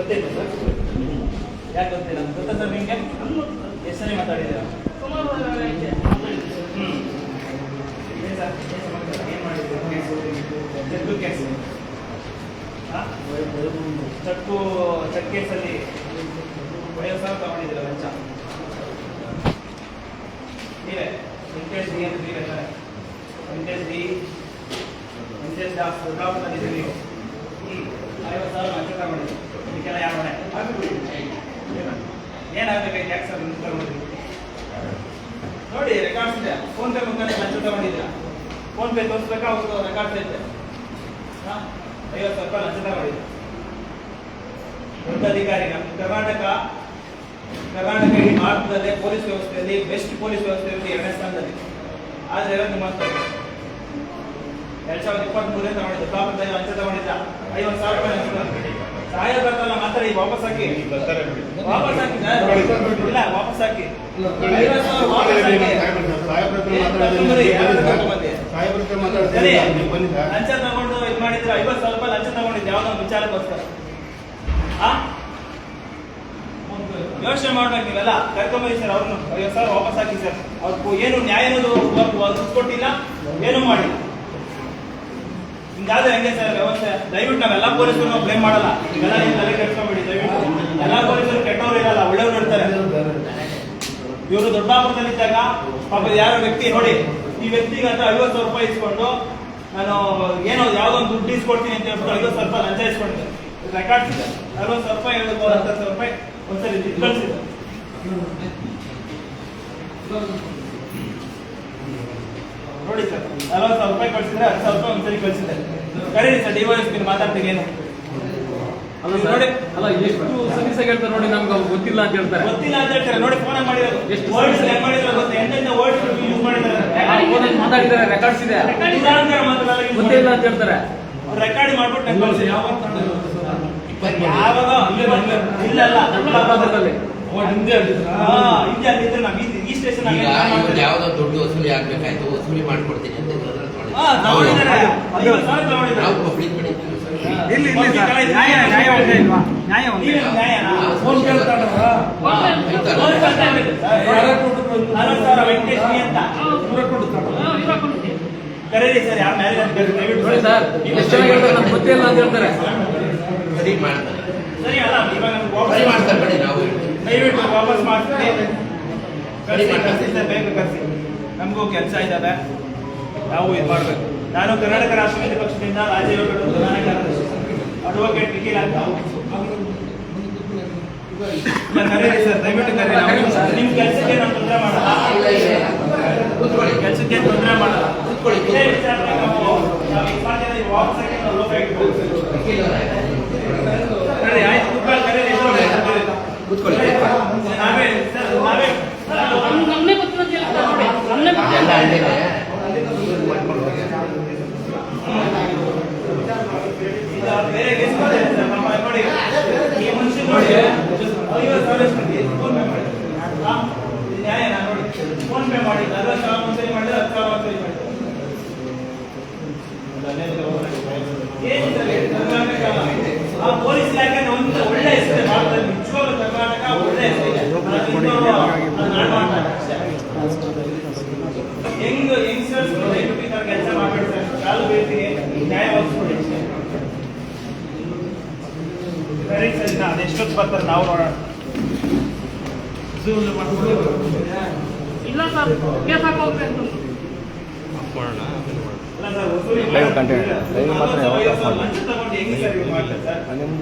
ಗೊತ್ತಿಲ್ಲ ಸರ್? ಯಾಕೆ ಗೊತ್ತಿಲ್ಲ? ಗೊತ್ತಾ ಸರ್ ನಿಮಗೆ? ಎಷ್ಟು ಸರಿ ಮಾತಾಡಿದ್ದೀರಾ? Check case. ಚಕ್ಕು, ಚೆಕ್ ಕೇಸಲ್ಲಿ ಐವತ್ತು ಸಾವಿರ ತಗೊಂಡಿದ್ದೀರಾ ಲಂಚ ನೀವೇ? ವೆಂಕಟೇಶ್ ಡಿ ಅಂತ ನೀವೇ ಸರ್? ವೆಂಕಟೇಶ್ ಡಿ, ವೆಂಕಟೇಶ್ ದಾಸ್ ದುರ್ಗಾಪುರದಲ್ಲಿದ್ದೀರಿ ನೀವು. ಐವತ್ತು ಸಾವಿರ ಲಂಚ ತಗೊಂಡಿದ್ದೀರಿ. ಇದಕ್ಕೆಲ್ಲ ಯಾರು ಹೊಣೆ ಏನಾಗಬೇಕಾಯ್ತು ಯಾಕೆ ಸರ್ ತಗೊಂಡಿದ್ದೀರಿ ನೋಡಿ ರೆಕಾರ್ಡ್ಸ್ ಇದೆ. ಫೋನ್ ಪೇ ಮುಖಾಂತರ ಲಂಚ ತಗೊಂಡಿದ್ದೀರಾ? Phone pay ತೋರಿಸ್ಬೇಕಾ? ಅವ್ರದ್ದು ರೆಕಾರ್ಡ್ಸ್ ಐತೆ. ಹಾಂ? ಐವತ್ತು ರೂಪಾಯಿ ಲಂಚ ತಗೊಂಡಿದ್ದೀರಾ? ದೊಡ್ಡ ಅಧಿಕಾರಿ ಕರ್ನಾಟಕ. ಕರ್ನಾಟಕ ಇಡೀ ಭಾರತದಲ್ಲೇ ಪೊಲೀಸ್ ವ್ಯವಸ್ಥೆಯಲ್ಲಿ ಬೆಸ್ಟ್ ಪೊಲೀಸ್ ವ್ಯವಸ್ಥೆ ಇರುತ್ತೆ ಎರಡನೇ ಸ್ಥಾನದಲ್ಲಿ. ಆದರೆ ನಿಮ್ಮ ಎರಡು ಸಾವಿರದ ಇಪ್ಪತ್ತ್ ಮೂರನೇ ತಗೊಂಡಿದ್ದ. ಕಾಪದಲ್ಲಿ ಲಂಚ ತಗೊಂಡಿದ್ದ. ಐವತ್ತು ಸಾವಿರ ರೂಪಾಯಿ ಲಂಚ ತಗೊಂಡಿದ್ದ. ಸಹಾಯ ಬರ್ತಲ್ಲ ಮಾತ್ರ ಈಗ ವಾಪಸ್ ಹಾಕಿ. ವಾಪಸ್ ಹಾಕಿ ಇಲ್ಲ ವಾಪಸ್ ಹಾಕಿ. ಲಂಚ ತಗೊಂಡು ಇದು ಮಾಡಿದ್ರೆ ಐವತ್ತು ಸಾವಿರ ರೂಪಾಯಿ ಲಂಚ ತಗೊಂಡಿದ್ದೆ ಯಾವ್ದೋ ವಿಚಾರಕ್ಕೋಸ್ಕರ? ಯೋಚನೆ ಮಾಡ್ಬೇಕು ನೀವೆಲ್ಲ. ಕರ್ಕೊಂಬರಿ ಸರ್ ಅವ್ರನ್ನ. ಸರ್ ವಾಪಸ್ ಹಾಕಿ ಸರ್. ಅವ್ರು ಏನು ನ್ಯಾಯ ಅನ್ನೋದು ಕೊಟ್ಟಿಲ್ಲ ಏನು ಮಾಡಿಲ್ಲ. ಹಿಂಗಾದ್ರೆ ಹೆಂಗೆ ಸರ್ ವ್ಯವಸ್ಥೆ? ದಯವಿಟ್ಟು ನಾವೆಲ್ಲ ಪೊಲೀಸರು ಬ್ಲೇಮ್ ಮಾಡಲ್ಲ. ಎಲ್ಲ ನೀವು ತಲೆ ಕೆಡ್ಸ್ಕೊಂಬಿಡಿ ದಯವಿಟ್ಟು. ಎಲ್ಲ ಪೊಲೀಸರು ಕೆಟ್ಟವರು ಇರಲ್ಲ, ಒಳ್ಳೆಯವ್ರು ಇರ್ತಾರೆ. ಇವರು ದೊಡ್ಡಾಪುರದಲ್ಲಿದ್ದಾಗ ಪಾಪ ಯಾರೋ ವ್ಯಕ್ತಿ, ನೋಡಿ, ಈ ವ್ಯಕ್ತಿಗೆ ಅಂತ ಐವತ್ತು ಸಾವಿರ ರೂಪಾಯಿ ಇಸ್ಕೊಂಡು ನಾನು ಏನೋ ಯಾವುದೋ ಒಂದು ದುಡ್ಡು ಇಸ್ಕೊಡ್ತೀನಿ ಅಂತ ಹೇಳ್ಬಿಟ್ಟು ಐವತ್ತು ಸಾವಿರ ರೂಪಾಯಿ ಲಂಚ ಇಸ್ಕೊಂಡಿದ್ದೆ. ರೆಕಾರ್ಡ್ಸ್ ಇದೆ ಅರವತ್ತು ಸಾವಿರ ರೂಪಾಯಿ ಸಾವಿರ ಹತ್ತು ಸಾವಿರ ರೂಪಾಯಿ ಒಂದ್ಸರಿ ಕಳಿಸಿದ್ದೆ. ನೋಡಿ ಸರ್ ನಲವತ್ತು ಸಾವಿರ ರೂಪಾಯಿ ಕಳಿಸಿದ್ರೆ ಹತ್ತು ಸಾವಿರ ರೂಪಾಯಿ ಒಂದ್ಸರಿ ಕಳಿಸಿದ್ದೆ ಕರೀರಿ ಸರ್ ಡಿವೈಸ್ ಮಾತಾಡ್ತೀನಿ ಏನು? ಅಲ್ಲ ಸರ್, ನೋಡಿ. ಅಲ್ಲ ಎಷ್ಟು ಸಲೀಸಾಗಿ ಹೇಳ್ತಾರೆ ನೋಡಿ ನಮ್ಗೆ ಅವ್ರು ಗೊತ್ತಿಲ್ಲ ಅಂತ ಹೇಳ್ತಾರೆ. ಗೊತ್ತಿಲ್ಲ ಅಂತ ಹೇಳ್ತಾರೆ ನೋಡಿ ಫೋನ್ ಮಾಡಿರೋದು. ಎಷ್ಟು ವರ್ಡ್ಸ್ ಹೆಂಗ್ ಮಾಡಿದ್ರು ಮತ್ತೆ ಎಂತೆಂತ ವರ್ಡ್ಸ್ ಯೂಸ್ ಮಾಡಿದ್ದಾರೆ? ಮಾತಾಡಿದ್ದಾರೆ ರೆಕಾರ್ಡ್ಸ್ ಇದೆ. ಗೊತ್ತಿಲ್ಲ ಅಂತ ಹೇಳ್ತಾರೆ. ರೆಕಾರ್ಡ್ ಮಾಡ್ಬಿಟ್ಟು ಕಳ್ಸಿ. ಯಾವಾಗ ಇಲ್ಲ ಇಲ್ಲ ನಾವು ಯಾವ್ದೋ ದುಡ್ಡು ವಸೂಲಿ ಆಗ್ಬೇಕಾಯ್ತು ವಸೂಲಿ ಮಾಡ್ಕೊಡ್ತೀನಿ ಅಂತ ನಾವು ಪಬ್ಲಿಕ್ ನೀವೇ ಸರ್. ಮಾಡ್ತಾರೆ. ಸರಿ ಅಲ್ಲ ಇವಾಗ ನಮ್ಗೆ ವಾಪಸ್ ಸರಿ ಮಾಡ್ತಾರೆ ಬಿಡಿ ನಾವು ಹೇಳ್ತೀವಿ. ದಯವಿಟ್ಟು ವಾಪಸ್ ಮಾಡ್ತೀನಿ. ಕಳಿಸಿ. ಕಳಿಸಿ ಸರ್, ಬೇಗ ನಮಗೂ ಕೆಲಸ ಇದ್ದಾವೆ ನಾವು ಇದು ಮಾಡಬೇಕು. ನಾನು ಕರ್ನಾಟಕ ರಾಷ್ಟ್ರೀಯ ಪಕ್ಷದಿಂದ ರಾಜ್ಯಗಳು ಪ್ರಧಾನ ಕಾರ್ಯದರ್ಶಿ ಅಡ್ವೊಕೇಟ್ ನಿಖಿಲ್ ಅಂತ ಕರೀರಿ ಸರ್, ದಯವಿಟ್ಟು ಕರೀರಿ. ನಿಮ್ಮ ಕೆಲಸಕ್ಕೆ ನಾನು ತೊಂದರೆ ಮಾಡಲ್ಲ. ಕೆಲಸಕ್ಕೆ ತೊಂದರೆ ಮಾಡಲ್ಲ. ಇದೇ. ವಿಚಾರಕ್ಕೆ ನಾವು ವಾಪಸ್ ಆಗಿ ನಾವು ಹೋಗ್ತೀವಿ. ವಕೀಲ್ ಅವರೇ, ಕರೀರಿ, ಆಯ್ತು ಕೂತ್ಕೊಳ್ಳಿ, ಕರೀರಿ, ಇಬ್ರು ಕರೀರಿ. ಕೂತ್ಕೊಳ್ಳಿ ನಾವೇ ಸರ್ ನಾವೇ ನಮ್ಗೆ ಗೊತ್ತಿಲ್ಲ ಅಂತ ಹೇಳ್ತಾರೆ ನೋಡಿ ನಮ್ಗೆ ಅದೆಲ್ಲ ಅಲ್ಲಿದೆ ಈಗ ಬೇರೆ ಕೇಸ್ ಮಾಡಿದ್ದಾರೆ ಸರ್, ಪಾಪ ನೋಡಿ ಈ ಮನುಷ್ಯ ನೋಡಿ ಐವತ್ತು ಸಾವಿರ ಇಸ್ಕೊಂಡು ಫೋನ್ ಪೇ ಮಾಡಿ ಹಾ? ಇದು ನ್ಯಾಯನಾ ನೋಡಿ ಫೋನ್ ಪೇ ಮಾಡಿ ಅರವತ್ತು ಸಾವಿರ ಒಂದ್ಸರಿ ಮಾಡಿದ್ರೆ ಹತ್ತು ಸಾವಿರ ಒಂದ್ಸರಿ ಮಾಡಿದ್ರೆ ಏನು ಸರ್ ಇದು ಕರ್ನಾಟಕ ಆ ಪೊಲೀಸ್ ಇಲಾಖೆ ಒಂದು ಒಳ್ಳೆ ಹೆಸರಿದೆ ಭಾರತದಲ್ಲಿ ನಿಜವಾಗ್ಲೂ ಕರ್ನಾಟಕ ಒಳ್ಳೆ ಹೆಸರಿದೆ. ಹೆಂಗ್ ಯಂಗ್ಸ್ಟರ್ಸ್ ದಯವಿಟ್ಟು ಕೆಲಸ ಮಾಡಬೇಡಿ ಸರ್ ಕಾಲು ಬೀಳ್ತೀನಿ ನ್ಯಾಯ ಒದಗಿಸ್ಕೊಡಿ ಸರಿ ಸರಿ ನಾ ಅದೆಷ್ಟೊತ್ತು ಬರ್ತಾರೆ ನಾವು ನೋಡೋಣ. Zoom ಮಾಡ್ಕೊಂಡು. ಇಲ್ಲ sir case sir, content live. ಮಾತ್ರ ಯಾವಾಗ?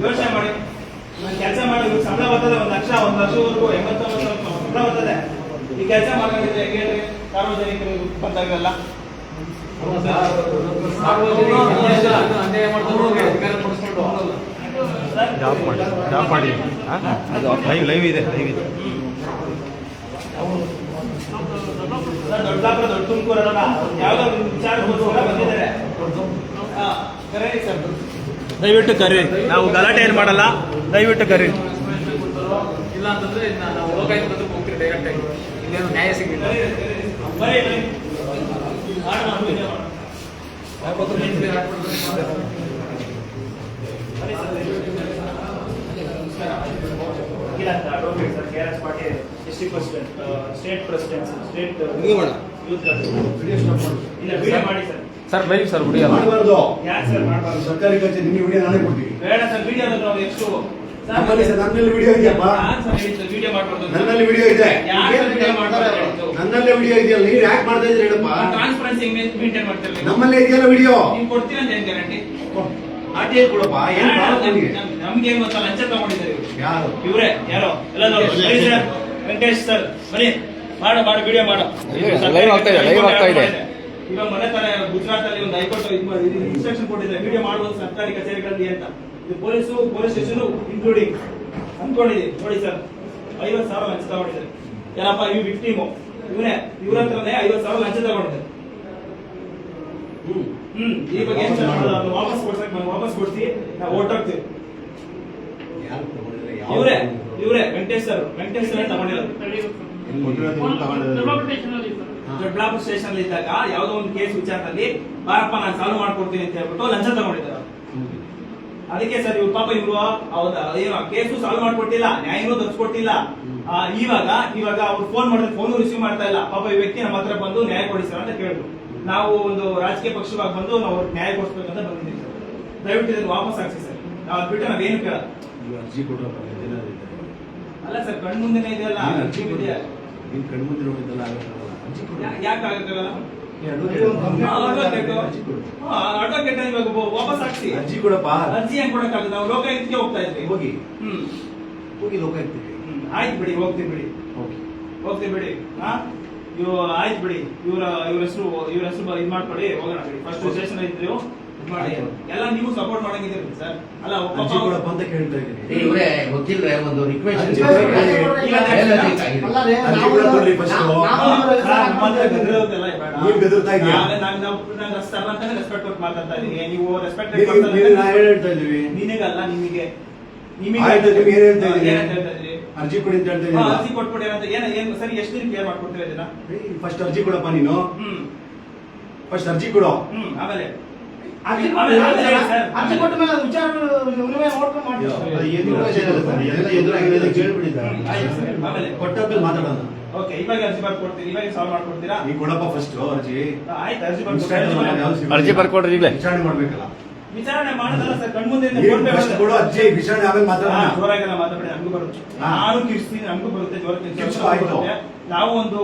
ಯೋಚನೆ ಮಾಡಿ ಕೆಲಸ ಮಾಡಿ ಸಂಬಳ ಬರ್ತದೆ ಒಂದು ಲಕ್ಷ ಒಂದು ಲಕ್ಷವರೆಗೂ ಎಂಬತ್ತೊಂಬತ್ತು ಸಾವಿರ ಸಂಬಳ ಬರ್ತದೆ ಈ ಕೆಲಸ ಮಾಡ್ಕೊಂಡಿದ್ರೆ ಹೆಂಗೆ ಹೇಳ್ರಿ ಸಾರ್ವಜನಿಕರು ಬಂದಾಗೆಲ್ಲ ಅನ್ಯಾಯ ಮಾಡ್ಕೊಂಡು ಹೋಗಿ ಅಧಿಕಾರ ಪಡಿಸ್ಕೊಂಡು ಸರ್ ಜಾಬ್ ಮಾಡಿ ಜಾಬ್ ಮಾಡಿ ಲೈವ್ ಲೈವ್ ಇದೆ ಲೈವ್ ಇದೆ ದೊಡ್ಡ ದೊಡ್ಡ ತುಮಕೂರಲ್ಲ ಯಾವುದೋ ಒಂದು ವಿಚಾರಕ್ಕೋಸ್ಕರ ಬಂದಿದ್ದಾರೆ ಹಾ, ಕರೀರಿ ಸರ್ ದಯವಿಟ್ಟು ಕರೀರಿ ನಾವು ಗಲಾಟೆ ಏನು ಮಾಡಲ್ಲ. ದಯವಿಟ್ಟು ಕರೀರಿ ಇಲ್ಲ ಅಂತಂದ್ರೆ ನಾವು ಲೋಕಾಯುಕ್ತ ಹೋಗ್ತೀವಿ ಡೈರೆಕ್ಟ್ ಆಗಿ. ಇಲ್ಲೇನು ನ್ಯಾಯ ಸಿಗಲಿಲ್ಲ. ಬರೀ sir. K R S Patil district president state president state ಇಲ್ಲ ವಿಡಿಯೋ ಮಾಡಿ ಸರ್. ಸರ್ ಬೈಕ್ ಸರ್ ಹುಡುಗಿಯಲ್ಲ ಮಾಡಬಾರ್ದು. ಯಾ ಸರ್ ಮಾಡಬಾರ್ದು? ಸರ್ಕಾರಿ ಕಚೇರಿ ನಿಮಗೆ ವಿಡಿಯೋ ನಾನೇ ಕೊಡ್ತೀನಿ ಬೇಡ ಸರ್ ವಿಡಿಯೋ ನಾವು ಎಷ್ಟು? ನಮ್ಮಲ್ಲಿ ಸರ್ ನನ್ನಲ್ಲಿ ವಿಡಿಯೋ ಇದೆಯಪ್ಪ. ವಿಡಿಯೋ ಮಾಡ್ಬಾರ್ದು ನನ್ನಲ್ಲಿ ವಿಡಿಯೋ ಇದೆ. ಯಾಕೆ ವಿಡಿಯೋ ಮಾಡ್ತಾರೆ ನನ್ನಲ್ಲೇ ವಿಡಿಯೋ ಇದೆಯಲ್ಲ ನೀವು ಯಾಕೆ ಮಾಡ್ತಾ ಇದ್ದೀರಿ ಹೇಳಪ್ಪ? ಟ್ರಾನ್ಸ್ಪರೆನ್ಸಿ ಮೇಂಟೈನ್ ಮಾಡ್ತಾರೆ ನೀವು. ನಮ್ಮಲ್ಲೇ ಇದೆಯಲ್ಲ ವಿಡಿಯೋ ನೀವು ಕೊಡ್ತೀರಾ ಅಂತ ಏನು ಗ್ಯಾರಂಟಿ ಆರ್ ಟಿ ಐ ಕೊಡಪ್ಪ ಏನು ನಿಮಗೆ? ನಮ್ಗೆ ಏನ್ ಗೊತ್ತಾ ಲಂಚ ತಗೊಂಡಿದ್ದಾರೆ ಯಾರು? ಇವರೇ ಯಾರು? ಎಲ್ಲ ವೆಂಕಟೇಶ್ ಸರ್. ಬನ್ನಿ. ಮಾಡು ಮಾಡ ವಿಡಿಯೋ ಮಾಡು. ಲೈವ್ ಆಗ್ತಾ ಇದೆ, ಲೈವ್ ಆಗ್ತಾ ಇದೆ. ಇವಾಗ ಮನೆ ತಾನೇ ಗುಜರಾತ್ ಅಲ್ಲಿ ಒಂದು ಹೈಕೋರ್ಟ್ ಇದು ಮಾಡಿ ಇನ್ಸ್ಟ್ರಕ್ಷನ್ ಕೊಟ್ಟಿದ್ದಾರೆ. ವಿಡಿಯೋ ಮಾಡುವುದು ಸರ್ಕಾರಿ ಕಚೇರಿಗಳಲ್ಲಿ ಅಂತ. ಇದು ಪೊಲೀಸು ಪೊಲೀಸ್ ಸ್ಟೇಷನ್ ಇನ್ಕ್ಲೂಡಿಂಗ್ ಅನ್ಕೊಂಡಿದೆ ನೋಡಿ ಸರ್ ಐವತ್ ಸಾವಿರ ಲಂಚ ತಗೊಂಡಿದ್ದಾರೆ. ಏನಪ್ಪ ಇವ್ ವಿಕ್ಟಿಮು ಇವನೇ ಇವ್ರ ಹತ್ರನೇ ಐವತ್ತು ಸಾವಿರ ಲಂಚ ತಗೊಂಡಿದ್ದಾರೆ. ಹ್ಮ್ ಈ ಏನ್ ಸರ್ ವಾಪಸ್ ಕೊಡ್ಸಕ್ ವಾಪಸ್ ಕೊಡ್ಸಿ ನಾವು ಓಟ್ ಹಾಕ್ತೀವಿ. ಯಾರು ತಗೊಂಡಿಲ್ಲ, ಯಾವ ಇವ್ರೆ ಇವ್ರೆ ವೆಂಕಟೇಶ್ ಸರ್. ವೆಂಕಟೇಶ್ ಸರ್ ತಗೊಂಡಿರೋದು ದೊಡ್ಡಬಳ್ಳಾಪುರ ಸ್ಟೇಷನ್ ಅಲ್ಲಿ ಇದ್ದಾಗ ಯಾವ್ದೋ ಒಂದು ಕೇಸ್ ವಿಚಾರದಲ್ಲಿ ಬಾರಪ್ಪ ನಾನು ಸಾಲ್ವ್ ಮಾಡ್ಕೊಡ್ತೀನಿ ಅಂತ ಹೇಳ್ಬಿಟ್ಟು ಲಂಚ ತಗೊಂಡಿದ್ದಾರೆ ಅದಕ್ಕೆ ಸರ್ ಇವ್ರು ಪಾಪ ಇವ್ರು ಹೌದಾ ಏನು ಕೇಸು ಸಾಲ್ವ್ ಮಾಡ್ಕೊಟ್ಟಿಲ್ಲ ನ್ಯಾಯನೂ ತರಿಸ್ಕೊಟ್ಟಿಲ್ಲ. ಇವಾಗ ಇವಾಗ ಅವ್ರು ಫೋನ್ ಮಾಡಿದ್ರೆ ಫೋನ್ ರಿಸೀವ್ ಮಾಡ್ತಾ ಇಲ್ಲ. ಪಾಪ ಈ ವ್ಯಕ್ತಿ ನಮ್ಮ ಹತ್ರ ಬಂದು ನ್ಯಾಯ ಕೊಡಿ ಸರ್ ಅಂತ ಕೇಳಿದ್ರು. ನಾವು ಒಂದು ರಾಜಕೀಯ ಪಕ್ಷವಾಗಿ ಬಂದು ನಾವು ನ್ಯಾಯ ಕೊಡಿಸ್ಬೇಕಂತ ಬಂದಿದ್ದೀವಿ ಸರ್. ದಯವಿಟ್ಟು ಇದನ್ನು ವಾಪಸ್ ಹಾಕ್ಸಿ ಸರ್. ನಾವು ಬಿಟ್ಟರೆ ಬಿಟ್ಟು ನಾವೇನು ಕೇಳಲ್ಲ. ನೀವು ಅರ್ಜಿ ಕೊಡೋ ಅಲ್ಲ ಸರ್ ಕಣ್ಣ ಮುಂದೆನೇ ಇದೆಯಲ್ಲ ಅರ್ಜಿ ಇದೆಯಾ? ನೀನು ಕಣ್ಮುಂದೆ ನೋಡಿದ್ದೆಲ್ಲ ಆಗಕ್ಕಾಗಲ್ಲ. ಅರ್ಜಿ ಕೊಡು. ಯಾ- ಯಾಕೆ ಆಗಕ್ಕಾಗಲ್ಲ? ಇವಾಗ ವಾಪಸ್ ಹಾಕ್ಸಿ. ಅರ್ಜಿ ಕೊಡಪ್ಪ. ಅರ್ಜಿ ಹೆಂಗ್ ಕೊಡಕ್ಕಾಗಲ್ಲ? ನಾವು ಲೋಕಾಯುಕ್ತಕ್ಕೆ ಹೋಗ್ತಾ ಇದ್ವಿ. ಹೋಗಿ. ಹ್ಮ್. ಹೋಗಿ ಲೋಕಾಯುಕ್ತಕ್ಕೆ. ಆಯ್ತು ಬಿಡಿ ಹೋಗ್ತೀವಿ ಬಿಡಿ. ಹೋಗಿ ಹೋಗ್ತೀವಿ ಬಿಡಿ. ಹಾ? ಇವ್ ಆಯ್ತು ಬಿಡಿ. ಇವ್ರ ಇವ್ರ ಹೆಸರು ಇವ್ರ ಹೆಸರು ಇದ್ ಮಾಡ್ಕೊಳ್ಳಿ. ಹೋಗೋಣ ಬಿಡಿ. ಫಸ್ಟ್ ಸ್ಟೇಷನ್ ಐತ್ರಿ ಇದ್ ಮಾಡಿ. ಎಲ್ಲ ನೀವು ಸಪೋರ್ಟ್ ಮಾಡಂಗಿದ್ದೀರಿ ಸರ್. ಅಲ್ಲ ಒಬ್ಬ ಅರ್ಜಿ ಪಾಪ- ಕೊಡಪ್ಪ ಅಂತ ಕೇಳ್ತಾ ಇದ್ದೀನಿ. ಇವ್ರೆ ಒಂದು ರಿಕ್ವೆಸ್ಟ್ ಕೂಡ first. ನೀವ್ ಇದೀಯ? ರೆಸ್ಪೆಕ್ಟ್ ಕೊಟ್ಟು ಮಾತಾಡ್ತಾ ನೀವು ರೆಸ್ಪೆಕ್ಟ್ ನೀವು- ನೀವು ನಾ ಏನ್ ಹೇಳ್ತಾ ಇದೀವಿ ನಿನಗಲ್ಲ ನಿಮಗೆ. ನಿಮಗೆ ಆಯ್ತು ನಿಮ್ಗೆ ಏನ್ ಹೇಳ್ತಾ ಇದೀನಿ ಏನಂತ ಹೇಳ್ತಾ ಇದ್ದೀರಿ? ಅರ್ಜಿ ಕೊಡಿ ಅಂತ ಹೇಳ್ತಾ ಹಾ, ಅರ್ಜಿ ಕೊಟ್ಬಿಡಿ ಅಂತ. ಏನ ಏನ್ ಸರಿ ಎಷ್ಟು ದಿನ ಕ್ಲಿಯರ್ ಮಾಡ್ಕೊಡ್ತೀರಾ ಇದನ್ನ? ಫಸ್ಟ್ ಅರ್ಜಿ ಕೊಡಪ್ಪ ನೀನು. ಹ್ಮ್. ಫಸ್ಟ್ ಅರ್ಜಿ ಕೊಡು. ಹ್ಮ್ ಆಮೇಲೆ. ಅರ್ಜಿ. ಕೊಟ್ಟ ಮೇಲೆ ವಿಚಾರ ನೋಡ್ಕೊಂಡು ಮಾತಾಡೋಣ. ಓಕೆ ಇವಾಗ ಅರ್ಜಿ ಬರ್ಕೊಡ್ತೀರಿ ಇವಾಗ ಸಾಲ್ವ್ ಮಾಡ್ಕೊಡ್ತೀರಾ? ನೀ ಕೊಡಪ್ಪ ಫಸ್ಟ್ ಅರ್ಜಿ. ಆಯ್ತು ಅರ್ಜಿ ಬರ್ಕೊಡ್ತೀರಾ? ಅರ್ಜಿ ಬರ್ಕೊಡ್ರಿ ಈಗ್ಲೇ. ವಿಚಾರಣೆ ಮಾಡ್ಬೇಕಲ್ಲ. ವಿಚಾರಣೆ ಮಾಡೋದಲ್ಲ ಸರ್ ಕಣ್ಮುಂದೆ ನೀನ್ first ಕೊಡು ಅಜ್ಜಿ ವಿಚಾರಣೆ ಆಮೇಲೆ ಮಾತಾಡೋಣ. ಜೋರಾಗೆಲ್ಲ ಮಾತಾಡಿ ನಮಗೂ ಬರುತ್ತೆ. ನಾನು ಕಿರ್ಸ್ತೀನಿ ನಮಗೂ ಬರುತ್ತೆ ಜೋರ ಕಿರ್ಚು, ಆಯ್ತು. ನಾವು ಒಂದು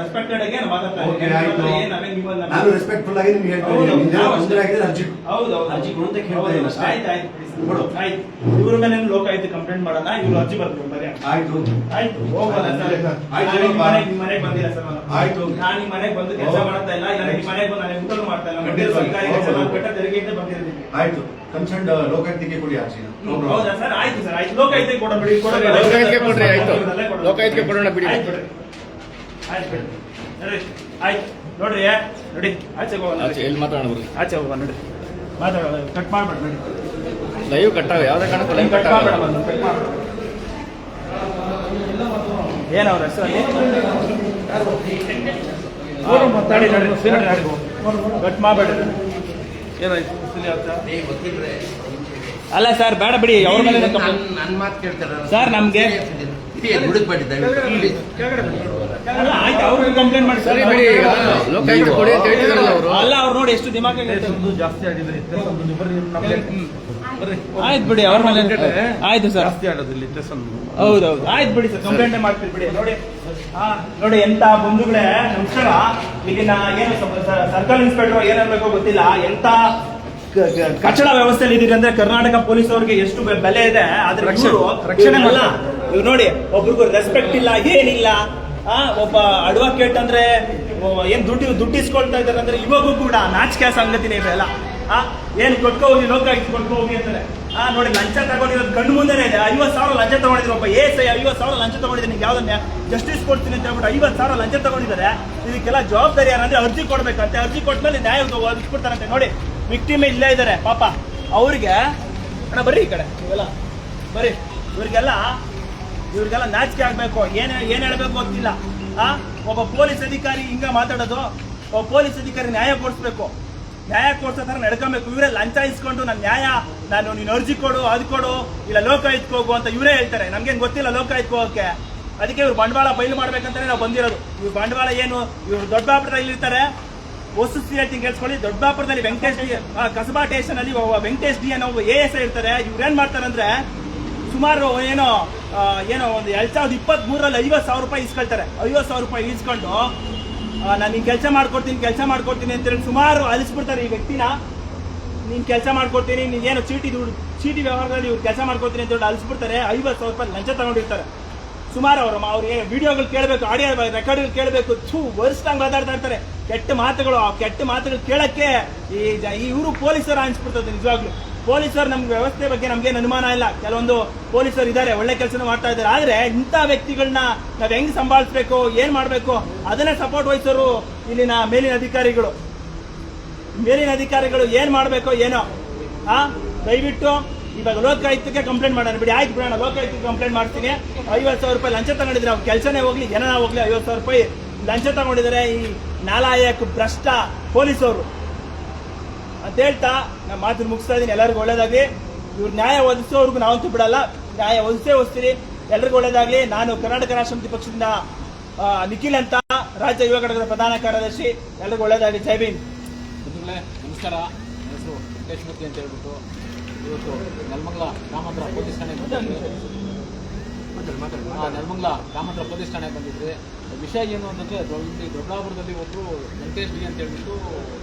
ರೆಸ್ಪೆಕ್ಟೆಡ್ ಆಗಿ ಮಾತಾಡ್ತಾ ನಾನು ರೆಸ್ಪೆಕ್ಟ್ಫುಲ್ ಆಗಿ ನಿಮ್ಗೆ ಹೇಳ್ತಾ ಇದ್ದೀನಿ. ಅರ್ಜಿ ಹೌದು ಹೌದು. ಅರ್ಜಿ ಕೊಡು ಅಂತ ಕೇಳ್ತಾ ಇಲ್ಲ ಆಯ್ತು ಆಯ್ತು. ಕೊಡು. ಆಯ್ತು. ಇವ್ರ ಮೇಲೆ ಲೋಕಾಯುಕ್ತ ಕಂಪ್ಲೇಂಟ್ ಮಾಡೋಣ? ಇವ್ರು ಅರ್ಜಿ ಬರ್ಕೊಡ್ತಾರೆ ಆಯ್ತು ಆಯ್ತು ಹೋಗೋಣ ಸರ್? ಆಯ್ತು, ನಿಮ್ಮ ಮನೆಗೆ ನಿಮ್ಮ ಮನೆಗೆ ಬಂದಿಲ್ಲ ಸರ್ ಆಯ್ತು. ನಾನು ನಿಮ್ಮ ಮನೆಗೆ ಬಂದು ಕೆಲಸ ಮಾಡ್ತಾ ಇಲ್ಲ. ಇಲ್ಲ ನಿಮ್ಮ ಮನೆಗೆ ಬಂದು ನಾನು ಊಟನೂ ಮಾಡ್ತಾ ಇಲ್ಲ. ಸರ್ಕಾರಿ ಕೆಲಸ ಕಟ್ಟ ತೆರಿಗೆಯಿಂದ ಬಂದಿದ್ದೀನಿ. ಆಯ್ತು. ಕನ್ಸರ್ನ್ ಲೋಕಾಯುಕ್ತಿಗೆ ಕೊಡಿ ಅರ್ಜಿ ಹೌದಾ ಸರ್? ಆಯ್ತು ಸರ್ ಆಯ್ತು. ಲೋಕಾಯುಕ್ತ ಕೊಡಬೇಡಿ ಕೊಡಬೇಡಿ. ಲೋಕಾಯುಕ್ತಕ್ಕೆ ಕೊಡ್ರಿ, ಆಯ್ತು. ಲೋಕಾಯುಕ್ತಕ್ಕೆ ಕೊಡೋಣ ಬಿಡಿ. ಆಯ್ತು ಬಿಡಿ. ಆಯ್ತು ಬಿಡಿ. ನೋಡ್ರಿ ನೋಡಿ. ಆಚೆ ಹೋಗೋಣ ಆಚೆ ಎಲ್ಲಿ ಮಾತಾಡೋಣ ಬರ್ರಿ? ಆಚೆ ಹೋಗೋಣ ನೋಡಿ. ಮಾತಾಡೋಣ ಕಟ್ ಮಾಡ್ಬೇಡ ನೋಡಿ. ಲೈವ್ ಕಟ್ಟಾಗ ಯಾವ್ದೇ ಕಾರಣಕ್ಕೂ ಲೈವ್ ಕಟ್ ಮಾಡ್ಬೇಡ ಕಟ್ ಮಾಡ್ಬೇಡ. ಏನವ್ರ ಹೆಸರು ಅಲ್ಲಿ? ಮಾತಾಡಿ ನೋಡಿ ಕಟ್ ಮಾಡಬೇಡ್ರಿ ಏನಾಯ್ತು? ಅಲ್ಲ ಸರ್ ಬೇಡ ಬಿಡಿ ಅವ್ರ ಮೇಲೆ ನನ್ನ ನನ್ ಮಾತು ಕೇಳ್ತಾರೆ. ಸರ್, ನಮ್ಗೆ- ಹುಡುಕ್ಬೇಡಿ ಸರಿ ಬಿಡಿ ಈಗ ಲೋಕಾಯುಕ್ತ ಕೊಡಿ ಅಂತ ಹೇಳ್ತಿದಾರಲ್ಲ ಅವರು. ಅಲ್ಲ ಅವ್ರು ನೋಡಿ ಎಷ್ಟು ದಿಮಾಗ ಜಾಸ್ತಿ ಆಗಿದೆ ಆಯ್ತು ಬಿಡಿ ಅವ್ರ ಮೇಲೆ ಆಯ್ತು ಸರ್. ಜಾಸ್ತಿ ಆಡೋದಿಲ್ಲ ಇತ್ತೆಸನ್ ಹೌದೌದು ಆಯ್ತು ಬಿಡಿ ಸರ್ ಕಂಪ್ಲೇಂಟ್ ಮಾಡ್ತೀರಿ ಬಿಡಿ. ನೋಡಿ ಹಾ ನೋಡಿ ಎಂತ ಬಂಧುಗಳೇ ನಮಸ್ಕಾರ. ಇಲ್ಲಿನ ಏನು ಸರ್ಕಲ್ ಇನ್ಸ್ಪೆಕ್ಟರ್ ಏನಾಗಬೇಕೋ ಗೊತ್ತಿಲ್ಲ. ಎಂತ ಕ- ಕ- ಕಚಡ ವ್ಯವಸ್ಥೆಯಲ್ಲಿ ಇದೀರಿ ಅಂದ್ರೆ ಕರ್ನಾಟಕ ಪೊಲೀಸ್ ಅವರಿಗೆ ಎಷ್ಟು ಬೆ- ಬೆಲೆ ಇದೆ ಅದ್ರ ರಕ್ಷಣೆ- ಅಲ್ಲ ಇವ್ರು ನೋಡಿ ಒಬ್ರಿಗೂ ರೆಸ್ಪೆಕ್ಟ್ ಇಲ್ಲ ಏನಿಲ್ಲ. ಆ, ಒಬ್ಬ ಅಡ್ವೊಕೇಟ್ ಅಂದ್ರೆ ಏನ್ ದುಡ್ಡು ದುಡ್ಡು ಇಸ್ಕೊಳ್ತಾ ಇದಾರೆ ಅಂದ್ರೆ ಇವಾಗೂ ಕೂಡ ನಾಚಿಕೆ ಸಂಗತಿನೇ ಅಲ್ಲ? ಆ, ಏನ್ ಕೊಟ್ಕೋ ಹೋಗಿ ಲೋಕ ಕೊಟ್ಕೋ ಹೋಗಿ ಅಂತಾರೆ. ಆ, ನೋಡಿ, ಲಂಚ ತಗೊಂಡಿರೋದು ಕಣ್ಣು ಮುಂದೆನೇ ಇದೆ. ಐವತ್ತು ಸಾವಿರ ಲಂಚ ತಗೊಂಡಿದ್ರು ಒಬ್ಬ ಏ ಸೈ ಐವತ್ತು ಸಾವಿರ ಲಂಚ ತಗೊಂಡಿದ್ದೀನಿ ನಿಮ್ಗೆ ಯಾವ್ದನ್ನ? ಜಸ್ಟಿಸ್ ಕೊಡ್ತೀನಿ ಅಂತ ಹೇಳ್ಬಿಟ್ಟು ಐವತ್ತು ಸಾವಿರ ಲಂಚ ತಗೊಂಡಿದ್ದಾರೆ. ಇದಕ್ಕೆಲ್ಲ ಜವಾಬ್ದಾರಿ ಯಾರಂದ್ರೆ ಅರ್ಜಿ ಕೊಡ್ಬೇಕಂತೆ. ಅರ್ಜಿ ಕೊಟ್ಮೇಲೆ ನ್ಯಾಯ ಒದಗಿಸ್ಬಿಡ್ತಾರಂತೆ ನೋಡಿ ವಿಕ್ಟಿಮೇ ಇಲ್ಲೇ ಇದ್ದಾರೆ ಪಾಪ. ಅವ್ರಿಗೆ ಅಣ್ಣ, ಬರ್ರಿ ಈ ಕಡೆ. ಇವೆಲ್ಲ. ಬರ್ರಿ. ಇವ್ರಿಗೆಲ್ಲ ಇವ್ರಿಗೆಲ್ಲ ನಾಚಿಕೆ ಆಗ್ಬೇಕು. ಏನು ಏನು ಹೇಳ್ಬೇಕು ಗೊತ್ತಿಲ್ಲ. ಆ? ಒಬ್ಬ ಪೊಲೀಸ್ ಅಧಿಕಾರಿ ಹಿಂಗ ಮಾತಾಡೋದು, ಒಬ್ಬ ಪೊಲೀಸ್ ಅಧಿಕಾರಿ ನ್ಯಾಯ ಕೊಡಿಸ್ಬೇಕು. ನ್ಯಾಯ ಕೊಡ್ಸೋ ತರ ನಡ್ಕೊಬೇಕು. ಇವರೇ ಲಂಚ ಇಸ್ಕೊಂಡು ನಾನು ನ್ಯಾಯ, ನಾನು ನೀನು ಅರ್ಜಿ ಕೊಡು, ಅದು ಕೊಡು, ಇಲ್ಲ ಲೋಕಾಯುಕ್ತ ಹೋಗು ಅಂತ ಇವರೇ ಹೇಳ್ತಾರೆ. ನಮ್ಗೇನ್ ಗೊತ್ತಿಲ್ಲ ಲೋಕಾಯುಕ್ತ ಹೋಗಕ್ಕೆ. ಅದಕ್ಕೆ ಇವ್ರು ಬಂಡವಾಳ ಬಯಲು ಮಾಡ್ಬೇಕಂತಾನೆ ನಾವು ಬಂದಿರೋದು. ಇವ್ರು ಬಂಡವಾಳ ಏನು? ಇವ್ರು ದೊಡ್ಡಬಳ್ಳಾಪುರದಲ್ಲಿ ಇರ್ತಾರೆ. ಹೊಸ ಹೇಳ್ತೀನಿ ಕೇಳಿಸ್ಕೊಳ್ಳಿ. ದೊಡ್ಡಬಾಪುರದಲ್ಲಿ ವೆಂಕಟೇಶ್ ಕಸಬಾ ಸ್ಟೇಷನ್ ಅಲ್ಲಿ ವೆಂಕಟೇಶ್ ಡಿ ಅನ್ನೋ ಎ ಎಸ್ ಇರ್ತಾರೆ. ಇವ್ರು ಏನ್ ಮಾಡ್ತಾರೆ ಅಂದ್ರೆ ಸುಮಾರು ಏನೋ ಏನೋ ಒಂದು ಎರಡು ಸಾವಿರದ ಇಪ್ಪತ್ತ್ ಮೂರಲ್ಲಿ ಐವತ್ತು ಸಾವಿರ ರೂಪಾಯಿ ಇಸ್ಕೊಳ್ತಾರೆ ಐವತ್ತು ಸಾವಿರ ರೂಪಾಯಿ ಇಸ್ಕೊಂಡು ನಾನು ನಿಮ್ಗೆ ಕೆಲಸ ಮಾಡ್ಕೊಡ್ತೀನಿ ಕೆಲಸ ಮಾಡ್ಕೊಡ್ತೀನಿ ಅಂತ ಹೇಳಿ ಸುಮಾರು ಅಲಿಸ್ಬಿಡ್ತಾರೆ ಈ ವ್ಯಕ್ತಿನ. ನೀನು ಕೆಲಸ ಮಾಡ್ಕೊಡ್ತೀನಿ, ನೀನು ಏನೋ ಚೀಟಿ ದುಡ್ಡು ಚೀಟಿ ವ್ಯವಹಾರದಲ್ಲಿ ಇವ್ರು ಕೆಲಸ ಮಾಡ್ಕೊಡ್ತೀನಿ ಅಂತ ಹೇಳಿ ಅಲಿಸ್ಬಿಡ್ತಾರೆ. ಐವತ್ತು ಸಾವಿರ ರೂಪಾಯಿ ಲಂಚ ತಗೊಂಡಿರ್ತಾರೆ. ಸುಮಾರು ಅವರು ಅವ್ರಿಗೆ ವಿಡಿಯೋಗಳು ಕೇಳಬೇಕು, ಆಡಿಯೋ ರೆಕಾರ್ಡ್ಗಳು ಕೇಳಬೇಕು. ಥೂ ವರ್ಷದಂಗೆ ಮಾತಾಡ್ತಾ ಇರ್ತಾರೆ. ಕೆಟ್ಟ ಮಾತುಗಳು, ಆ ಕೆಟ್ಟ ಮಾತುಗಳು ಕೇಳೋಕ್ಕೆ ಈ ಇವರು ಪೊಲೀಸರು ಅನಿಸ್ಬಿಡ್ತದೆ ನಿಜವಾಗ್ಲು. ಪೊಲೀಸರು ನಮ್ಮ ವ್ಯವಸ್ಥೆ ಬಗ್ಗೆ ನಮ್ಗೇನು ಅನುಮಾನ ಇಲ್ಲ. ಕೆಲವೊಂದು ಪೊಲೀಸರು ಇದ್ದಾರೆ, ಒಳ್ಳೆ ಕೆಲಸನ ಮಾಡ್ತಾ ಇದ್ದಾರೆ. ಆದ್ರೆ ಇಂಥ ವ್ಯಕ್ತಿಗಳನ್ನ ನಾವ್ ಹೆಂಗ್ ಸಂಭಾಳಿಸ್ಬೇಕು, ಏನ್ ಮಾಡ್ಬೇಕು, ಅದನ್ನೇ ಸಪೋರ್ಟ್ ವಹಿಸೋರು ಇಲ್ಲಿನ ಮೇಲಿನ ಅಧಿಕಾರಿಗಳು. ಮೇಲಿನ ಅಧಿಕಾರಿಗಳು ಏನ್ ಮಾಡ್ಬೇಕು ಏನೋ. ಆ? ದಯವಿಟ್ಟು ಇವಾಗ ಲೋಕಾಯುಕ್ತಕ್ಕೆ ಕಂಪ್ಲೇಂಟ್ ಮಾಡೋಣ. ಬಿಡಿ, ಆಯ್ತು ಬಿಡೋಣ. ಲೋಕಾಯುಕ್ತಕ್ಕೆ ಕಂಪ್ಲೇಂಟ್ ಮಾಡ್ತೀನಿ. ಐವತ್ತು ಸಾವಿರ ರೂಪಾಯಿ ಲಂಚ ತಗೊಂಡಿದ್ರೆ ಅವ್ರ ಕೆಲಸನೇ ಹೋಗ್ಲಿ ಜನನ ಹೋಗ್ಲಿ ಐವತ್ತು ಸಾವಿರ ರೂಪಾಯಿ ಲಂಚ ತಗೊಂಡಿದ್ದಾರೆ ಈ ನಾಲಾಯಕ್ ಭ್ರಷ್ಟ ಪೊಲೀಸರು ಅಂತ ಹೇಳ್ತಾ ನಮ್ಮ ಮಾತಿನ ಮುಗಿಸ್ತಾ ಇದೀನಿ. ಎಲ್ಲರಿಗೂ ಒಳ್ಳೇದಾಗ್ಲಿ. ಇವ್ರು ನ್ಯಾಯ ಒದಗಿಸೋರ್ಗು ನಾವಂತೂ ಬಿಡಲ್ಲ. ನ್ಯಾಯ ಒದಗಿಸೇ ಒದಿಸ್ತೀರಿ ಎಲ್ರಿಗೂ ಒಳ್ಳೇದಾಗ್ಲಿ. ನಾನು ಕರ್ನಾಟಕ ರಾಷ್ಟ್ರ ಸಮಿತಿ ಪಕ್ಷದಿಂದ ನಿಖಿಲ್ ಅಂತ ರಾಜ್ಯ ಯುವ ಘಟಕದ ಪ್ರಧಾನ ಕಾರ್ಯದರ್ಶಿ. ಎಲ್ರಿಗೂ ಒಳ್ಳೇದಾಗಲಿ. ಜೈ ಭೀಮ್. ನಮಸ್ಕಾರ. ಹೆಸರು ಅಂತ ಹೇಳ್ಬಿಟ್ಟು ಇವತ್ತು ನೆಲಮಂಗಲ ಗ್ರಾಮಾಂತರ ಪೊಲೀಸ್ ಠಾಣೆಗೆ ಬಂದಿದ್ವಿ. ಆ, ನೆಲಮಂಗಲ ಗ್ರಾಮಾಂತರ ಪೊಲೀಸ್ ಠಾಣೆಗೆ ಬಂದಿದ್ವಿ. ವಿಷಯ ಏನು ಅಂತಂದರೆ ದೊಡ್ಡ ದೊಡ್ಡಾಪುರದಲ್ಲಿ ಒಬ್ಬರು ವೆಂಕಟೇಶ್ ಡಿ ಅಂತ ಹೇಳ್ಬಿಟ್ಟು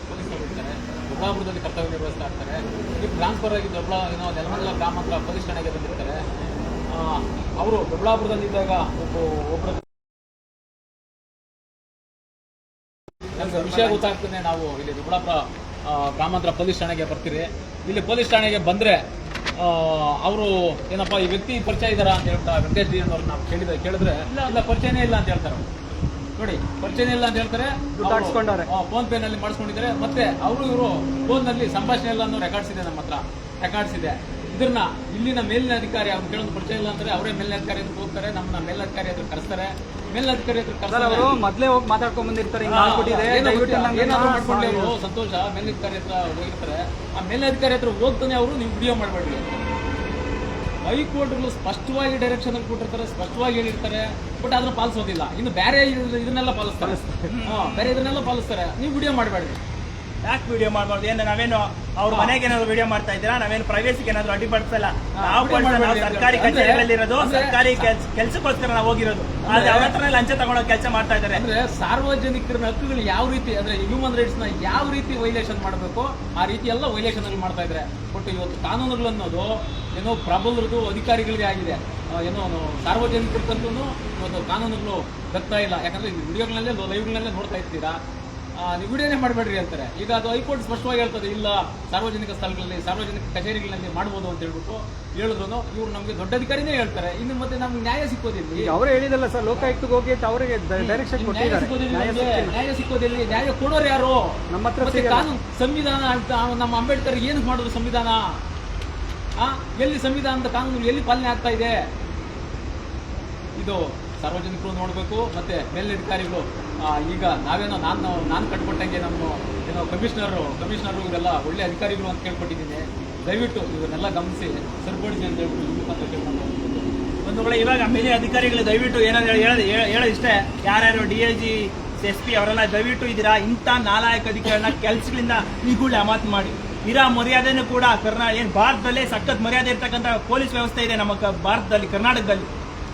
ಪೊಲೀಸ್ ಇರ್ತಾರೆ. ದೊಡ್ಡಾಪುರದಲ್ಲಿ ಕರ್ತವ್ಯ ನಿರ್ವಹಿಸ್ತಾ ಇರ್ತಾರೆ ಇಲ್ಲಿ ಟ್ರಾನ್ಸ್ಫರ್ ಆಗಿ ದೊಡ್ಡ ಏನೋ ನೆಲಮಂಗಲ ಗ್ರಾಮಾಂತರ ಪೊಲೀಸ್ ಠಾಣೆಗೆ ಬಂದಿರ್ತಾರೆ. ಅವರು ದೊಡ್ಡಾಪುರದಲ್ಲಿದ್ದಾಗ ಒಬ್ಬ ಒಬ್ಬರ ನಮ್ಗೆ ವಿಷಯ ಗೊತ್ತಾಗ್ತದೆ ನಾವು ಇಲ್ಲಿ ದೊಡ್ಡಾಪುರ ಗ್ರಾಮಾಂತರ ಪೊಲೀಸ್ ಠಾಣೆಗೆ ಬರ್ತೀರಿ. ಇಲ್ಲಿ ಪೊಲೀಸ್ ಠಾಣೆಗೆ ಬಂದ್ರೆ ಅವರು ಏನಪ್ಪ, ಈ ವ್ಯಕ್ತಿ ಪರಿಚಯ ಇದ್ದಾರಾ ಅಂತ ಹೇಳ್ತಾ ವೆಂಕಟೇಶ್ ಡಿ ಅನ್ನೋರು ನಾವು ಕೇಳಿದ ಕೇಳಿದ್ರೆ, ಇಲ್ಲ, ಪರಿಚಯನೇ ಇಲ್ಲ ಅಂತ ಹೇಳ್ತಾರೆ. ನೋಡಿ ಪರಿಚಯನೇ ಇಲ್ಲ ಅಂತ ಹೇಳ್ತಾರೆ. ಫೋನ್ ಪೇ ನಲ್ಲಿ ಮಾಡಿಸ್ಕೊಂಡಿದ್ದಾರೆ. ಮತ್ತೆ ಅವರು ಇವರು ಫೋನ್ನಲ್ಲಿ ಸಂಭಾಷಣೆ ಇಲ್ಲ ಅನ್ನೋ ರೆಕಾರ್ಡ್ಸ್ ಇದೆ ನಮ್ಮ ಹತ್ರ. ರೆಕಾರ್ಡ್ಸ್ ಇದೆ. ಇದನ್ನ ಇಲ್ಲಿನ ಮೇಲಿನ ಅಧಿಕಾರಿ ಅವ್ರು ಕೇಳೋದು ಪರಿಚಯ ಇಲ್ಲ ಅಂದ್ರೆ ಅವರೇ ಮೇಲಿನ ಅಧಿಕಾರಿ ಅಂತ ಹೋಗ್ತಾರೆ ನಮ್ಮ ಮೇಲಧಿಕಾರಿ ಹತ್ರ ಕರೆಸ್ತಾರೆ. ಮೇಲಧಿಕಾರಿ ಹತ್ರ ಕರೆಸ್ತಾರೆ. ಮೊದ್ಲೇ ಹೋಗಿ ಮಾತಾಡ್ಕೊಂಡ್ ಬಂದಿರ್ತಾರೆ ಮಾಡ್ಕೊಂಡಿದ್ರು ಅವರು ಸಂತೋಷ ಮೇಲಧಿಕಾರಿ ಹತ್ರ ಹೋಗಿರ್ತಾರೆ. ಆ ಮೇಲಧಿಕಾರಿ ಹತ್ರ ಹೋಗ್ತಾನೆ ಅವರು ನೀವು ವಿಡಿಯೋ ಮಾಡಬೇಡಿ ಹೈಕೋರ್ಟ್ಗಳು ಸ್ಪಷ್ಟವಾಗಿ ಡೈರೆಕ್ಷನ್ ಅಲ್ಲಿ ಕೊಟ್ಟಿರ್ತಾರೆ ಸ್ಪಷ್ಟವಾಗಿ ಹೇಳಿರ್ತಾರೆ. ಬಟ್ ಅದನ್ನ ಪಾಲಿಸೋದಿಲ್ಲ. ಇನ್ನು ಬೇರೆ ಇದ್- ಇದನ್ನೆಲ್ಲ ಪಾಲಿಸ್ತಾರೆ. ಬೇರೆ ಇದನ್ನೆಲ್ಲ ಪಾಲಿಸ್ತಾರೆ. ನೀವು ವಿಡಿಯೋ ಮಾಡಬೇಡಿ ಯಾಕೆ ವಿಡಿಯೋ ಮಾಡಬಾರ್ದು? ಏನು ನಾವೇನು ಅವ್ರ ಮನೆಗೆ ಏನಾದ್ರು ವಿಡಿಯೋ ಮಾಡ್ತಾ ಇದ್ದೀರಾ? ನಾವೇನು ಪ್ರೈವೇಸಿಗೆ ಏನಾದ್ರು ಅಡ್ಡಿಪಡಿಸಲ್ಲ? ನಾವು ನಾವು ಸರ್ಕಾರಿ ಕಚೇರಿಗಳಲ್ಲಿ ಇರೋದು ಸರ್ಕಾರಿ ಕೆಲಸಕ್ಕೋಸ್ಕರ ನಾವು ಹೋಗಿರೋದು. ಆದ್ರೆ ಅವ್ರ ಹತ್ರ ಲಂಚ ತಗೊಳ್ಳೋ ಕೆಲಸ ಮಾಡ್ತಾ ಇದ್ದಾರೆ. ಅಂದ್ರೆ ಸಾರ್ವಜನಿಕರ ಹಕ್ಕುಗಳು ಯಾವ ರೀತಿ ಅಂದ್ರೆ ಹ್ಯೂಮನ್ ರೈಟ್ಸ್ನ ಯಾವ ರೀತಿ ವೈಲೇಷನ್ ಮಾಡಬೇಕು ಆ ರೀತಿ ಎಲ್ಲ ವೈಲೇಷನ್ ಅಲ್ಲಿ ಮಾಡ್ತಾ ಇದ್ದಾರೆ. ಬಟ್ ಇವತ್ತು ಕಾನೂನುಗಳು ಅನ್ನೋದು ಏನೋ ಪ್ರಬಲರದು ಅಧಿಕಾರಿಗಳಿಗೆ ಆಗಿದೆ. ಏನೋ ಸಾರ್ವಜನಿಕರಿಗಂತೂ ಇವತ್ತು ಕಾನೂನುಗಳು ಬರ್ತಾ ಇಲ್ಲ. ಯಾಕಂದ್ರೆ ವಿಡಿಯೋಗಳಲ್ಲೇ ಲೈವ್ಗಳಲ್ಲೇ ನೋಡ್ತಾ ಇರ್ತೀರಾ? ವಿಡಿಯೋನೇ ಮಾಡಬೇಡ್ರಿ ಅಂತಾರೆ. ಈಗ ಅದು ಹೈಕೋರ್ಟ್ ಸ್ಪಷ್ಟವಾಗಿ ಹೇಳ್ತದೆ ಇಲ್ಲ ಸಾರ್ವಜನಿಕ ಸ್ಥಳಗಳಲ್ಲಿ ಸಾರ್ವಜನಿಕ ಕಚೇರಿಗಳಲ್ಲಿ ಮಾಡ್ಬೋದು ಅಂತ ಹೇಳ್ಬಿಟ್ಟು ಹೇಳಿದ್ರು ಇವ್ರು ನಮಗೆ ದೊಡ್ಡ ಅಧಿಕಾರಿನೇ ಹೇಳ್ತಾರೆ. ಇನ್ನು ಮತ್ತೆ ನಮ್ಗೆ ನ್ಯಾಯ ಸಿಕ್ಕೋದಿಲ್ಲ. ಅವರು ಅವರೇ ಹೇಳಿದಲ್ಲ ಸರ್ ಲೋಕಾಯುಕ್ತಕ್ಕೆ ಹೋಗಿ ಅಂತ ಅವರಿಗೆ ಡೈರೆಕ್ಷನ್ ನ್ಯಾಯ ಸಿಕ್ಕೋದಿಲ್ಲ ನ್ಯಾಯ ಕೊಡೋರು ಯಾರು? ನಮ್ಮ ಹತ್ರ ಕಾನೂನು ಸಂವಿಧಾನ ಅಂತ ನಮ್ಮ ಅಂಬೇಡ್ಕರ್ ಏನು ಮಾಡೋದು ಸಂವಿಧಾನ? ಎಲ್ಲಿ ಸಂವಿಧಾನದ ಕಾನೂನು ಎಲ್ಲಿ ಪಾಲನೆ ಆಗ್ತಾ ಇದೆ? ಇದು ಸಾರ್ವಜನಿಕರು ನೋಡಬೇಕು ಮತ್ತೆ ಮೇಲಧಿಕಾರಿಗಳು ಆ, ಈಗ ನಾವೇನೋ ನಾನು ನಾನು ಕಟ್ಕೊಟ್ಟಂಗೆ ನಮ್ಮ ಏನೋ ಕಮಿಷನರು ಕಮಿಷನರು ಇವರೆಲ್ಲ ಒಳ್ಳೆ ಅಧಿಕಾರಿಗಳು ಅಂತ ಕೇಳ್ಕೊಟ್ಟಿದ್ದೀನಿ. ದಯವಿಟ್ಟು ಇವರನ್ನೆಲ್ಲ ಗಮನಿಸಿ ಸರಿಪಡಿಸಿ ಅಂತ ಹೇಳ್ಬಿಟ್ಟು ಕೇಳ್ಕೊಂಡು ಒಂದು ವೇಳೆ ಇವಾಗ ಮೇಲೆ ಅಧಿಕಾರಿಗಳು ದಯವಿಟ್ಟು ಏನಾದ್ರು ಹೇಳೋದು ಇಷ್ಟೇ ಯಾರ್ಯಾರು D I G S P ಅವರೆಲ್ಲ ದಯವಿಟ್ಟು ಇದ್ದೀರಾ ಇಂಥ ನಾಲಾಯಕ ಅಧಿಕಾರಿಗಳನ್ನ ಕೆಲಸಗಳಿಂದ ಈಗೂಳೆ ಅಮಾತ್ ಮಾಡಿ. ಇರೋ ಮರ್ಯಾದೆನೂ ಕೂಡ ಕರ್ನಾ ಏನು ಭಾರತದಲ್ಲೇ ಸಖತ್ ಮರ್ಯಾದೆ ಇರ್ತಕ್ಕಂಥ ಪೊಲೀಸ್ ವ್ಯವಸ್ಥೆ ಇದೆ ನಮ್ಮ ಭಾರತದಲ್ಲಿ ಕರ್ನಾಟಕದಲ್ಲಿ.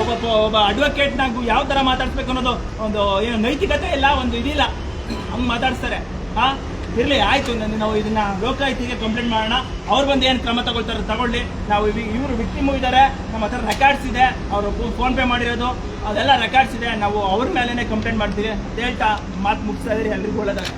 ಒಬ್ಬ ಒಬ್ಬ ಅಡ್ವೊಕೇಟ್ ನಾಗು ಯಾವ ತರ ಮಾತಾಡ್ಸ್ಬೇಕು ಅನ್ನೋದು ಒಂದು ಏನು ನೈತಿಕತೆ ಇಲ್ಲ, ಒಂದು ಇದಿಲ್ಲ. ಹಂಗ್ ಮಾತಾಡ್ಸ್ತಾರೆ. ಹಾ? ಇರಲಿ, ಆಯ್ತು ನಾವು ಇದನ್ನ ಲೋಕಾಯುಕ್ತಿಗೆ ಕಂಪ್ಲೇಂಟ್ ಮಾಡೋಣ. ಅವ್ರು ಬಂದು ಏನು ಕ್ರಮ ತಗೊಳ್ತಾರೆ ತಗೊಳ್ಳಿ. ನಾವು ಇವರು ವಿಕ್ಟಿಮು ಇದ್ದಾರೆ ನಮ್ಮ ಹತ್ರ ರೆಕಾರ್ಡ್ಸ್ ಇದೆ, ಅವರು ಫೋನ್ ಪೇ ಮಾಡಿರೋದು, ಅದೆಲ್ಲ ರೆಕಾರ್ಡ್ಸ್ ಇದೆ. ನಾವು ಅವ್ರ ಮೇಲೇ ಕಂಪ್ಲೇಂಟ್ ಮಾಡ್ತೀವಿ. ಹೇಳ್ತಾ ಮಾತು ಮುಗಿಸ್ತಾ ಇದ್ರಿ, ಎಲ್ರಿಗೂ ಒಳ್ಳೆದಾಗ